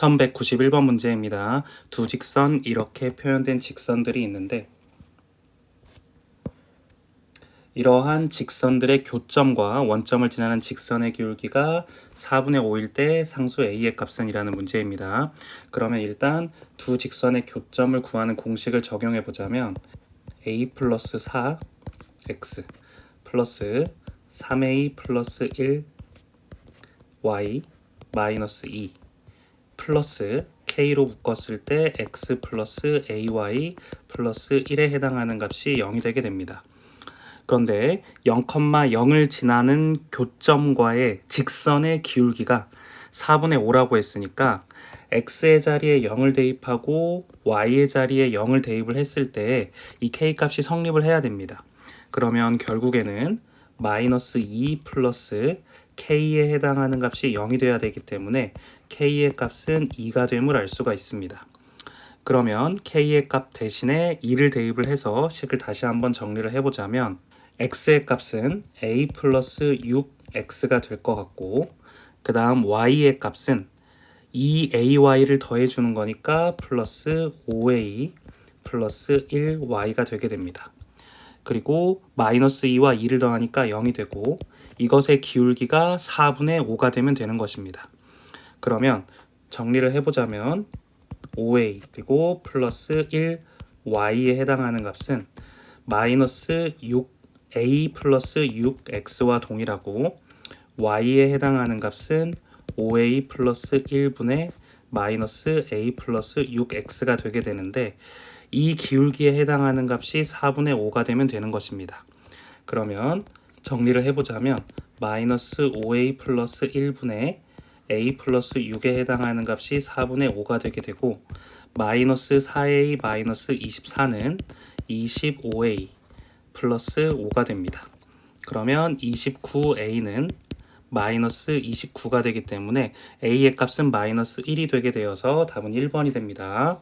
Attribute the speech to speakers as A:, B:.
A: 1191번 문제입니다. 두 직선 이렇게 표현된 직선들이 있는데 이러한 직선들의 교점과 원점을 지나는 직선의 기울기가 4분의 5일 때 상수 a의 값은 이라는 문제입니다. 그러면 일단 두 직선의 교점을 구하는 공식을 적용해 보자면 a 플러스 4 x 플러스 3a 플러스 1 y 마이너스 2 플러스 k로 묶었을 때 x 플러스 ay 플러스 1에 해당하는 값이 0이 되게 됩니다. 그런데 0,0을 지나는 교점과의 직선의 기울기가 4분의 5라고 했으니까 x의 자리에 0을 대입하고 y의 자리에 0을 대입을 했을 때 이 k 값이 성립을 해야 됩니다. 그러면 결국에는 마이너스 2 플러스 k에 해당하는 값이 0이 돼야 되기 때문에 k의 값은 2가 됨을 알 수가 있습니다. 그러면 k의 값 대신에 2를 대입을 해서 식을 다시 한번 정리를 해보자면 x의 값은 a 플러스 6x가 될 것 같고 그 다음 y의 값은 2ay를 더해주는 거니까 플러스 5a 플러스 1y가 되게 됩니다. 그리고 마이너스 2와 2를 더하니까 0이 되고 이것의 기울기가 4분의 5가 되면 되는 것입니다. 그러면 정리를 해보자면 5a 그리고 플러스 1y에 해당하는 값은 마이너스 6a 플러스 6x와 동일하고 y에 해당하는 값은 5a 플러스 1분의 마이너스 a 플러스 6x가 되게 되는데 이 기울기에 해당하는 값이 4분의 5가 되면 되는 것입니다. 그러면 정리를 해보자면 마이너스 5a 플러스 1분의 a 플러스 6에 해당하는 값이 4분의 5가 되게 되고 마이너스 4a 마이너스 24는 25a 플러스 5가 됩니다. 그러면 29a는 마이너스 29가 되기 때문에 a의 값은 마이너스 1이 되게 되어서 답은 1번이 됩니다.